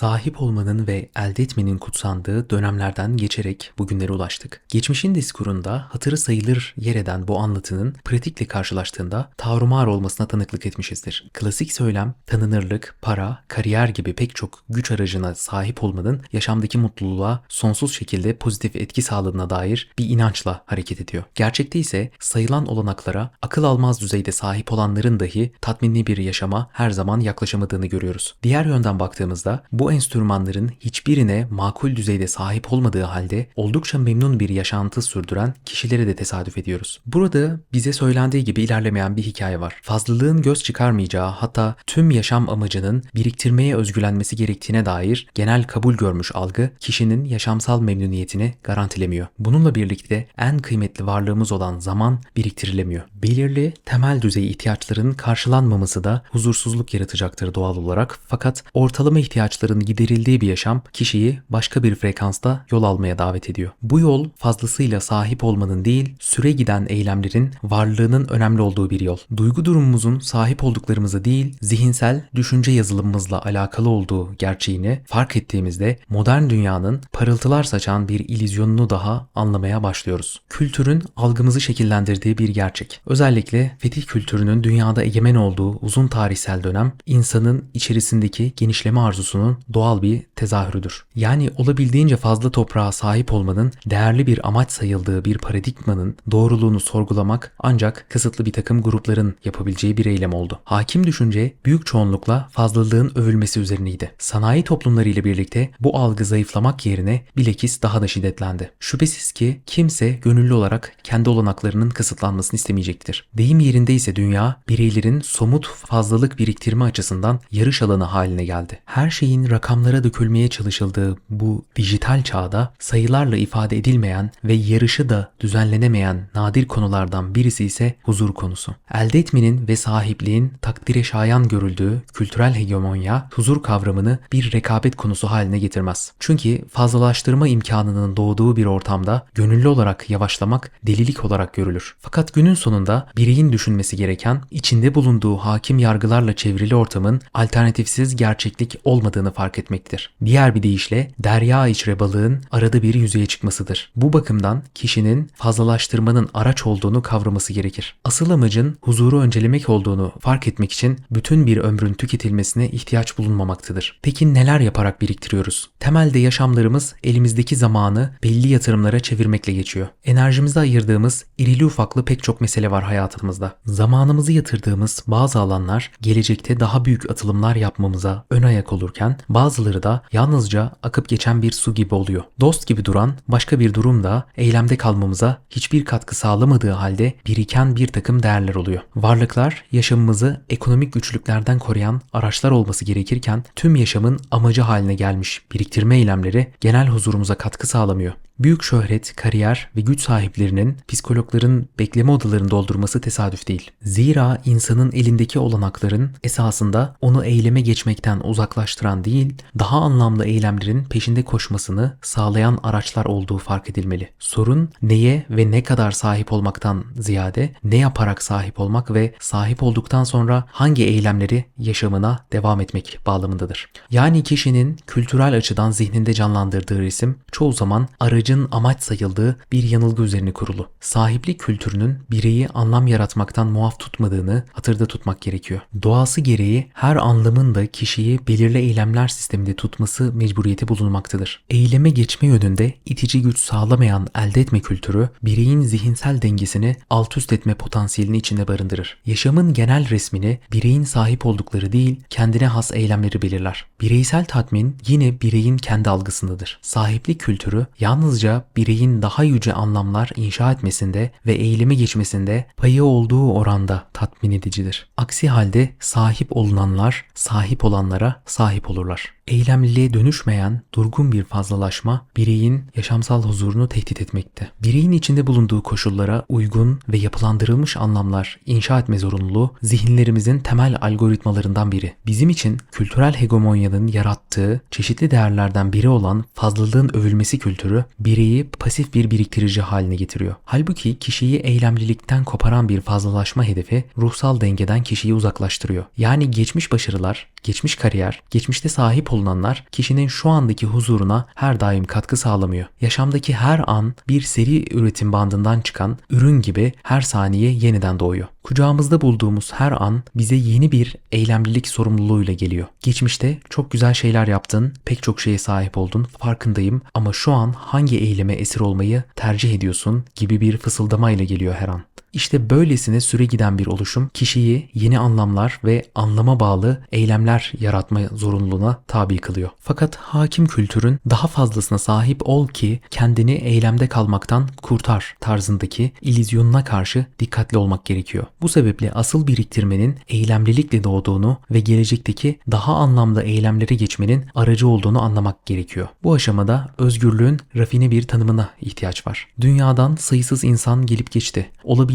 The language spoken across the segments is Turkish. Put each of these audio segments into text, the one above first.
Sahip olmanın ve elde etmenin kutsandığı dönemlerden geçerek bugünlere ulaştık. Geçmişin diskurunda hatırı sayılır yer eden bu anlatının pratikle karşılaştığında tavrumar olmasına tanıklık etmişizdir. Klasik söylem, tanınırlık, para, kariyer gibi pek çok güç aracına sahip olmanın yaşamdaki mutluluğa sonsuz şekilde pozitif etki sağladığına dair bir inançla hareket ediyor. Gerçekte ise sayılan olanaklara akıl almaz düzeyde sahip olanların dahi tatminli bir yaşama her zaman yaklaşamadığını görüyoruz. Diğer yönden baktığımızda bu enstrümanların hiçbirine makul düzeyde sahip olmadığı halde oldukça memnun bir yaşantı sürdüren kişilere de tesadüf ediyoruz. Burada bize söylendiği gibi ilerlemeyen bir hikaye var. Fazlalığın göz çıkarmayacağı hatta tüm yaşam amacının biriktirmeye özgülenmesi gerektiğine dair genel kabul görmüş algı kişinin yaşamsal memnuniyetini garantilemiyor. Bununla birlikte en kıymetli varlığımız olan zaman biriktirilemiyor. Belirli temel düzey ihtiyaçların karşılanmaması da huzursuzluk yaratacaktır doğal olarak fakat ortalama ihtiyaçların giderildiği bir yaşam kişiyi başka bir frekansta yol almaya davet ediyor. Bu yol fazlasıyla sahip olmanın değil, süre giden eylemlerin varlığının önemli olduğu bir yol. Duygu durumumuzun sahip olduklarımızı değil, zihinsel düşünce yazılımımızla alakalı olduğu gerçeğini fark ettiğimizde modern dünyanın parıltılar saçan bir ilizyonunu daha anlamaya başlıyoruz. Kültürün algımızı şekillendirdiği bir gerçek. Özellikle fetih kültürünün dünyada egemen olduğu uzun tarihsel dönem insanın içerisindeki genişleme arzusunun doğal bir tezahürüdür. Yani olabildiğince fazla toprağa sahip olmanın değerli bir amaç sayıldığı bir paradigmanın doğruluğunu sorgulamak ancak kısıtlı bir takım grupların yapabileceği bir eylem oldu. Hakim düşünce büyük çoğunlukla fazlalığın övülmesi üzerineydi. Sanayi toplumları ile birlikte bu algı zayıflamak yerine bilekis daha da şiddetlendi. Şüphesiz ki kimse gönüllü olarak kendi olanaklarının kısıtlanmasını istemeyecektir. Deyim yerinde ise dünya bireylerin somut fazlalık biriktirme açısından yarış alanı haline geldi. Her şeyin rakamlara dökülmeye çalışıldığı bu dijital çağda sayılarla ifade edilmeyen ve yarışı da düzenlenemeyen nadir konulardan birisi ise huzur konusu. Elde etmenin ve sahipliğin takdire şayan görüldüğü kültürel hegemonya huzur kavramını bir rekabet konusu haline getirmez. Çünkü fazlalaştırma imkanının doğduğu bir ortamda gönüllü olarak yavaşlamak delilik olarak görülür. Fakat günün sonunda bireyin düşünmesi gereken içinde bulunduğu hakim yargılarla çevrili ortamın alternatifsiz gerçeklik olmadığını fark etmektir. Diğer bir deyişle derya içre balığın arada bir yüzeye çıkmasıdır. Bu bakımdan kişinin fazlalaştırmanın araç olduğunu kavraması gerekir. Asıl amacın huzuru öncelemek olduğunu fark etmek için bütün bir ömrün tüketilmesine ihtiyaç bulunmamaktadır. Peki neler yaparak biriktiriyoruz? Temelde yaşamlarımız elimizdeki zamanı belli yatırımlara çevirmekle geçiyor. Enerjimizi ayırdığımız irili ufaklı pek çok mesele var hayatımızda. Zamanımızı yatırdığımız bazı alanlar gelecekte daha büyük atılımlar yapmamıza ön ayak olurken bazıları da yalnızca akıp geçen bir su gibi oluyor. Dost gibi duran başka bir durum da eylemde kalmamıza hiçbir katkı sağlamadığı halde biriken bir takım değerler oluyor. Varlıklar yaşamımızı ekonomik güçlüklerden koruyan araçlar olması gerekirken tüm yaşamın amacı haline gelmiş biriktirme eylemleri genel huzurumuza katkı sağlamıyor. Büyük şöhret, kariyer ve güç sahiplerinin psikologların bekleme odalarını doldurması tesadüf değil. Zira insanın elindeki olanakların esasında onu eyleme geçmekten uzaklaştıran değil, daha anlamlı eylemlerin peşinde koşmasını sağlayan araçlar olduğu fark edilmeli. Sorun neye ve ne kadar sahip olmaktan ziyade ne yaparak sahip olmak ve sahip olduktan sonra hangi eylemleri yaşamına devam etmek bağlamındadır. Yani kişinin kültürel açıdan zihninde canlandırdığı resim çoğu zaman aracı amacın amaç sayıldığı bir yanılgı üzerine kurulu. Sahiplik kültürünün bireyi anlam yaratmaktan muaf tutmadığını hatırda tutmak gerekiyor. Doğası gereği her anlamın da kişiyi belirli eylemler sisteminde tutması mecburiyeti bulunmaktadır. Eyleme geçme yönünde itici güç sağlamayan elde etme kültürü bireyin zihinsel dengesini alt üst etme potansiyelini içinde barındırır. Yaşamın genel resmini bireyin sahip oldukları değil kendine has eylemleri belirler. Bireysel tatmin yine bireyin kendi algısındadır. Sahiplik kültürü yalnızca yalnızca bireyin daha yüce anlamlar inşa etmesinde ve eyleme geçmesinde payı olduğu oranda tatmin edicidir. Aksi halde sahip olunanlar sahip olanlara sahip olurlar. Eylemliliğe dönüşmeyen durgun bir fazlalaşma bireyin yaşamsal huzurunu tehdit etmekte. Bireyin içinde bulunduğu koşullara uygun ve yapılandırılmış anlamlar inşa etme zorunluluğu zihinlerimizin temel algoritmalarından biri. Bizim için kültürel hegemonyanın yarattığı çeşitli değerlerden biri olan fazlalığın övülmesi kültürü bireyi pasif bir biriktirici haline getiriyor. Halbuki kişiyi eylemlilikten koparan bir fazlalaşma hedefi ruhsal dengeden kişiyi uzaklaştırıyor. Yani geçmiş başarılar, geçmiş kariyer, geçmişte sahip olunanlar kişinin şu andaki huzuruna her daim katkı sağlamıyor. Yaşamdaki her an bir seri üretim bandından çıkan ürün gibi her saniye yeniden doğuyor. Kucağımızda bulduğumuz her an bize yeni bir eylemlilik sorumluluğuyla geliyor. Geçmişte çok güzel şeyler yaptın, pek çok şeye sahip oldun, farkındayım ama şu an hangi eyleme esir olmayı tercih ediyorsun gibi bir fısıldamayla geliyor her an. İşte böylesine süre giden bir oluşum kişiyi yeni anlamlar ve anlama bağlı eylemler yaratma zorunluluğuna tabi kılıyor. Fakat hakim kültürün daha fazlasına sahip ol ki kendini eylemde kalmaktan kurtar tarzındaki ilizyonuna karşı dikkatli olmak gerekiyor. Bu sebeple asıl biriktirmenin eylemlilikle doğduğunu ve gelecekteki daha anlamlı eylemlere geçmenin aracı olduğunu anlamak gerekiyor. Bu aşamada özgürlüğün rafine bir tanımına ihtiyaç var. Dünyadan sayısız insan gelip geçti.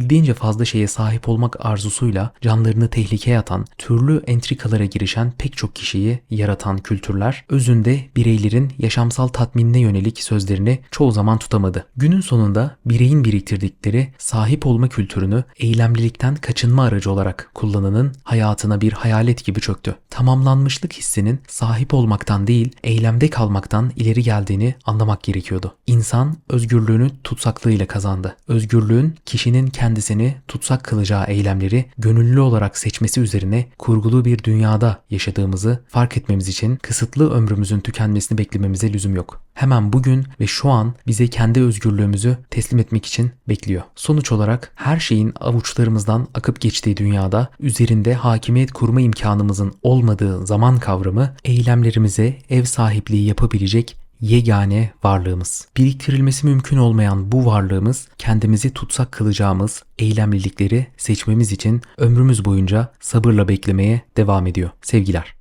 Olabildiğince fazla şeye sahip olmak arzusuyla canlarını tehlikeye atan, türlü entrikalara girişen pek çok kişiyi yaratan kültürler özünde bireylerin yaşamsal tatminine yönelik sözlerini çoğu zaman tutamadı. Günün sonunda bireyin biriktirdikleri sahip olma kültürünü eylemlilikten kaçınma aracı olarak kullananın hayatına bir hayalet gibi çöktü. Tamamlanmışlık hissinin sahip olmaktan değil, eylemde kalmaktan ileri geldiğini anlamak gerekiyordu. İnsan özgürlüğünü tutsaklığıyla kazandı. Özgürlüğün kişinin kendisini tutsak kılacağı eylemleri gönüllü olarak seçmesi üzerine kurgulu bir dünyada yaşadığımızı fark etmemiz için kısıtlı ömrümüzün tükenmesini beklememize lüzum yok. Hemen bugün ve şu an bize kendi özgürlüğümüzü teslim etmek için bekliyor. Sonuç olarak her şeyin avuçlarımızdan akıp geçtiği dünyada üzerinde hakimiyet kurma imkanımızın olmadığı zaman kavramı eylemlerimize ev sahipliği yapabilecek yegane varlığımız. Biriktirilmesi mümkün olmayan bu varlığımız kendimizi tutsak kılacağımız eylemlilikleri seçmemiz için ömrümüz boyunca sabırla beklemeye devam ediyor. Sevgiler.